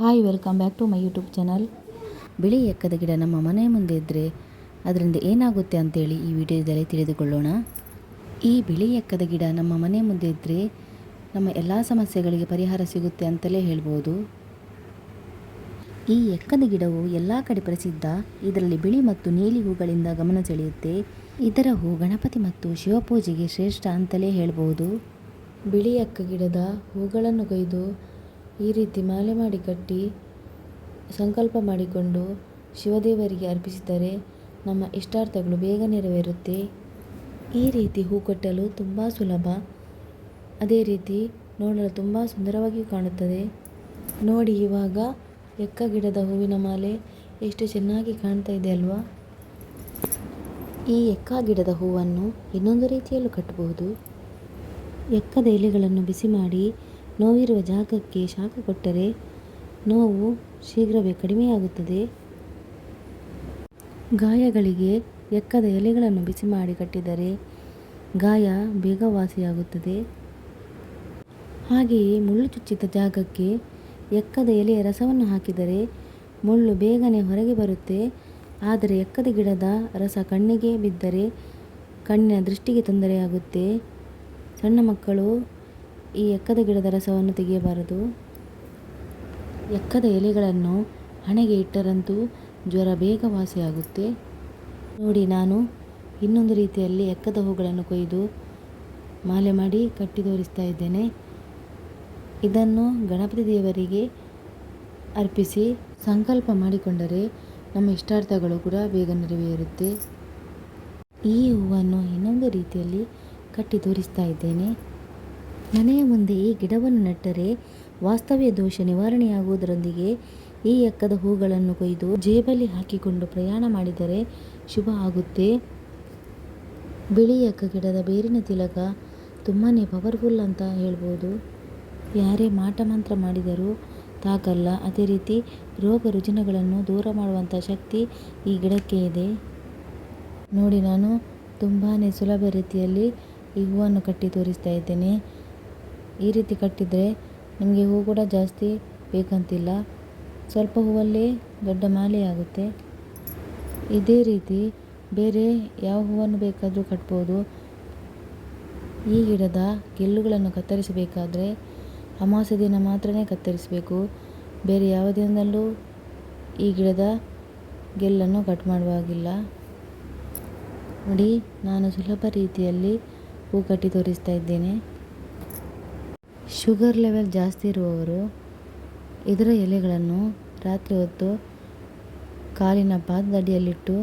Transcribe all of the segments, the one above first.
Hi welcome back to my YouTube channel ಬಿಳಿ ಎಕ್ಕದ ಗಿಡ ನಮ್ಮ ಮನೆ ಮುಂದೆ ಇದ್ದರೆ ಅದರಿಂದ ಏನಾಗುತ್ತೆ ಅಂತೇಳಿ ಈ ವಿಡಿಯೋದಲ್ಲಿ ತಿಳಿದುಕೊಳ್ಳೋಣ. ಈ ಬಿಳಿ ಎಕ್ಕದ ಗಿಡ ನಮ್ಮ ಮನೆ ಮುಂದೆ ಇದ್ದರೆ ನಮ್ಮ ಎಲ್ಲ ಸಮಸ್ಯೆಗಳಿಗೆ ಪರಿಹಾರ ಸಿಗುತ್ತೆ ಅಂತಲೇ ಹೇಳ್ಬೋದು. ಈ ಎಕ್ಕದ ಗಿಡವು ಎಲ್ಲ ಕಡೆ ಪ್ರಸಿದ್ಧ. ಇದರಲ್ಲಿ ಬಿಳಿ ಮತ್ತು ನೀಲಿ ಹೂಗಳಿಂದ ಗಮನ ಸೆಳೆಯುತ್ತೆ. ಇದರ ಹೂ ಗಣಪತಿ ಮತ್ತು ಶಿವಪೂಜೆಗೆ ಶ್ರೇಷ್ಠ ಅಂತಲೇ ಹೇಳ್ಬೋದು. ಬಿಳಿ ಎಕ್ಕ ಗಿಡದ ಹೂಗಳನ್ನು ಕೊಯ್ದು ಈ ರೀತಿ ಮಾಲೆ ಮಾಡಿ ಕಟ್ಟಿ ಸಂಕಲ್ಪ ಮಾಡಿಕೊಂಡು ಶಿವದೇವರಿಗೆ ಅರ್ಪಿಸಿದರೆ ನಮ್ಮ ಇಷ್ಟಾರ್ಥಗಳು ಬೇಗ ನೆರವೇರುತ್ತೆ. ಈ ರೀತಿ ಹೂ ಕಟ್ಟಲು ತುಂಬ ಸುಲಭ. ಅದೇ ರೀತಿ ನೋಡಲು ತುಂಬ ಸುಂದರವಾಗಿ ಕಾಣುತ್ತದೆ. ನೋಡಿ ಇವಾಗ ಎಕ್ಕ ಗಿಡದ ಹೂವಿನ ಮಾಲೆ ಎಷ್ಟು ಚೆನ್ನಾಗಿ ಕಾಣ್ತಾ ಇದೆ ಅಲ್ವಾ? ಈ ಎಕ್ಕ ಗಿಡದ ಹೂವನ್ನು ಇನ್ನೊಂದು ರೀತಿಯಲ್ಲೂ ಕಟ್ಟಬಹುದು. ಎಕ್ಕದ ಎಲೆಗಳನ್ನು ಬಿಸಿ ಮಾಡಿ ನೋವಿರುವ ಜಾಗಕ್ಕೆ ಶಾಖ ಕೊಟ್ಟರೆ ನೋವು ಶೀಘ್ರವೇ ಕಡಿಮೆಯಾಗುತ್ತದೆ. ಗಾಯಗಳಿಗೆ ಎಕ್ಕದ ಎಲೆಗಳನ್ನು ಬಿಸಿ ಮಾಡಿ ಕಟ್ಟಿದರೆ ಗಾಯ ಬೇಗ ವಾಸಿಯಾಗುತ್ತದೆ ಹಾಗೆಯೇ ಮುಳ್ಳು ಚುಚ್ಚಿದ ಜಾಗಕ್ಕೆ ಎಕ್ಕದ ಎಲೆಯ ರಸವನ್ನು ಹಾಕಿದರೆ ಮುಳ್ಳು ಬೇಗನೆ ಹೊರಗೆ ಬರುತ್ತೆ. ಆದರೆ ಎಕ್ಕದ ಗಿಡದ ರಸ ಕಣ್ಣಿಗೆ ಬಿದ್ದರೆ ಕಣ್ಣಿನ ದೃಷ್ಟಿಗೆ ತೊಂದರೆಯಾಗುತ್ತೆ. ಸಣ್ಣ ಮಕ್ಕಳು ಈ ಎಕ್ಕದ ಗಿಡದ ರಸವನ್ನು ತೆಗೆಯಬಾರದು. ಎಕ್ಕದ ಎಲೆಗಳನ್ನು ಹಣೆಗೆ ಇಟ್ಟರಂತೂ ಜ್ವರ ಬೇಗ ವಾಸಿಯಾಗುತ್ತೆ. ನೋಡಿ, ನಾನು ಇನ್ನೊಂದು ರೀತಿಯಲ್ಲಿ ಎಕ್ಕದ ಹೂಗಳನ್ನು ಕೊಯ್ದು ಮಾಲೆ ಮಾಡಿ ಕಟ್ಟಿ ತೋರಿಸ್ತಾ ಇದ್ದೇನೆ. ಇದನ್ನು ಗಣಪತಿ ದೇವರಿಗೆ ಅರ್ಪಿಸಿ ಸಂಕಲ್ಪ ಮಾಡಿಕೊಂಡರೆ ನಮ್ಮ ಇಷ್ಟಾರ್ಥಗಳು ಕೂಡ ಬೇಗ ನೆರವೇರುತ್ತೆ. ಈ ಹೂವನ್ನು ಇನ್ನೊಂದು ರೀತಿಯಲ್ಲಿ ಕಟ್ಟಿ ತೋರಿಸ್ತಾ ಇದ್ದೇನೆ. ಮನೆಯ ಮುಂದೆ ಈ ಗಿಡವನ್ನು ನೆಟ್ಟರೆ ವಾಸ್ತವ್ಯ ದೋಷ ನಿವಾರಣೆಯಾಗುವುದರೊಂದಿಗೆ ಈ ಎಕ್ಕದ ಹೂಗಳನ್ನು ಕೊಯ್ದು ಜೇಬಲ್ಲಿ ಹಾಕಿಕೊಂಡು ಪ್ರಯಾಣ ಮಾಡಿದರೆ ಶುಭ ಆಗುತ್ತೆ. ಬಿಳಿ ಎಕ್ಕ ಗಿಡದ ಬೇರಿನ ತಿಲಕ ತುಂಬಾ ಪವರ್ಫುಲ್ ಅಂತ ಹೇಳ್ಬೋದು. ಯಾರೇ ಮಾಟ ಮಂತ್ರ ಮಾಡಿದರೂ ತಾಕಲ್ಲ. ಅದೇ ರೀತಿ ರೋಗ ರುಜಿನಗಳನ್ನು ದೂರ ಮಾಡುವಂಥ ಶಕ್ತಿ ಈ ಗಿಡಕ್ಕೆ ಇದೆ. ನೋಡಿ, ನಾನು ತುಂಬಾ ಸುಲಭ ರೀತಿಯಲ್ಲಿ ಈ ಹೂವನ್ನು ಕಟ್ಟಿ ತೋರಿಸ್ತಾ ಇದ್ದೇನೆ. ಈ ರೀತಿ ಕಟ್ಟಿದರೆ ನಿಮಗೆ ಹೂ ಕೂಡ ಜಾಸ್ತಿ ಬೇಕಂತಿಲ್ಲ. ಸ್ವಲ್ಪ ಹೂವಲ್ಲೇ ದೊಡ್ಡ ಮಾಲೆ ಆಗುತ್ತೆ. ಇದೇ ರೀತಿ ಬೇರೆ ಯಾವ ಹೂವನ್ನು ಬೇಕಾದರೂ ಕಟ್ಬೋದು. ಈ ಗಿಡದ ಗೆಲ್ಲುಗಳನ್ನು ಕತ್ತರಿಸಬೇಕಾದರೆ ಅಮಾವಾಸ್ಯೆ ದಿನ ಮಾತ್ರನೇ ಕತ್ತರಿಸಬೇಕು. ಬೇರೆ ಯಾವ ದಿನದಲ್ಲೂ ಈ ಗಿಡದ ಗೆಲ್ಲನ್ನು ಕಟ್ ಮಾಡುವಾಗಿಲ್ಲ. ನೋಡಿ, ನಾನು ಸುಲಭ ರೀತಿಯಲ್ಲಿ ಹೂ ಕಟ್ಟಿ ತೋರಿಸ್ತಾ ಇದ್ದೇನೆ. ಶುಗರ್ ಲೆವೆಲ್ ಜಾಸ್ತಿ ಇರುವವರು ಇದರ ಎಲೆಗಳನ್ನು ರಾತ್ರಿ ಹೊತ್ತು ಕಾಲಿನ ಪಾದದ ಅಡಿಯಲ್ಲಿಟ್ಟು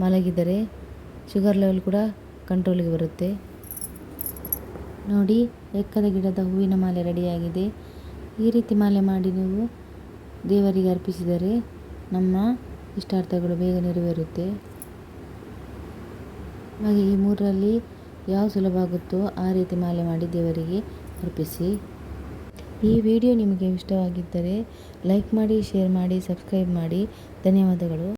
ಮಲಗಿದರೆ ಶುಗರ್ ಲೆವೆಲ್ ಕೂಡ ಕಂಟ್ರೋಲಿಗೆ ಬರುತ್ತೆ. ನೋಡಿ, ಎಕ್ಕದ ಗಿಡದ ಹೂವಿನ ಮಾಲೆ ರೆಡಿಯಾಗಿದೆ. ಈ ರೀತಿ ಮಾಲೆ ಮಾಡಿ ನೀವು ದೇವರಿಗೆ ಅರ್ಪಿಸಿದರೆ ನಮ್ಮ ಇಷ್ಟಾರ್ಥಗಳು ಬೇಗ ನೆರವೇರುತ್ತೆ. ಹಾಗೆ ಈ ಮೂರರಲ್ಲಿ ಯಾವ ಸುಲಭ ಆಗುತ್ತೋ ಆ ರೀತಿ ಮಾಲೆ ಮಾಡಿ ದೇವರಿಗೆ ಅರ್ಪಿಸಿ ಈ ವಿಡಿಯೋ ನಿಮಗೆ ಇಷ್ಟವಾಗಿದ್ದರೆ ಲೈಕ್ ಮಾಡಿ ಶೇರ್ ಮಾಡಿ ಸಬ್ಸ್ಕ್ರೈಬ್ ಮಾಡಿ. ಧನ್ಯವಾದಗಳು.